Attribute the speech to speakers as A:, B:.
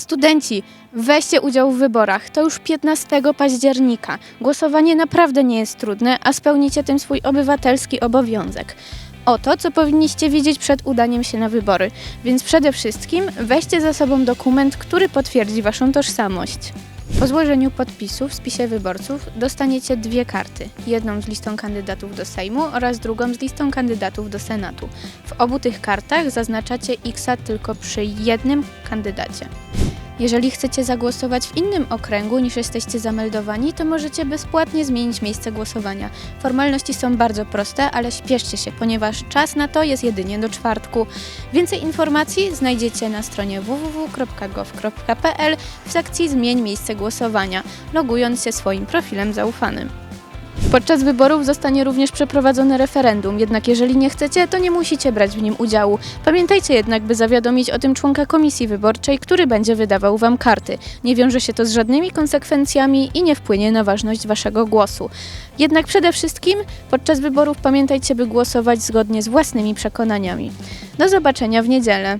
A: Studenci, weźcie udział w wyborach. To już 15 października. Głosowanie naprawdę nie jest trudne, a spełnicie tym swój obywatelski obowiązek. Oto, co powinniście wiedzieć przed udaniem się na wybory. Więc przede wszystkim weźcie ze sobą dokument, który potwierdzi Waszą tożsamość. Po złożeniu podpisów w spisie wyborców dostaniecie dwie karty. Jedną z listą kandydatów do Sejmu oraz drugą z listą kandydatów do Senatu. W obu tych kartach zaznaczacie X tylko przy jednym kandydacie. Jeżeli chcecie zagłosować w innym okręgu niż jesteście zameldowani, to możecie bezpłatnie zmienić miejsce głosowania. Formalności są bardzo proste, ale śpieszcie się, ponieważ czas na to jest jedynie do czwartku. Więcej informacji znajdziecie na stronie www.gov.pl w sekcji Zmień miejsce głosowania, logując się swoim profilem zaufanym. Podczas wyborów zostanie również przeprowadzone referendum, jednak jeżeli nie chcecie, to nie musicie brać w nim udziału. Pamiętajcie jednak, by zawiadomić o tym członka komisji wyborczej, który będzie wydawał wam karty. Nie wiąże się to z żadnymi konsekwencjami i nie wpłynie na ważność waszego głosu. Jednak przede wszystkim podczas wyborów pamiętajcie, by głosować zgodnie z własnymi przekonaniami. Do zobaczenia w niedzielę.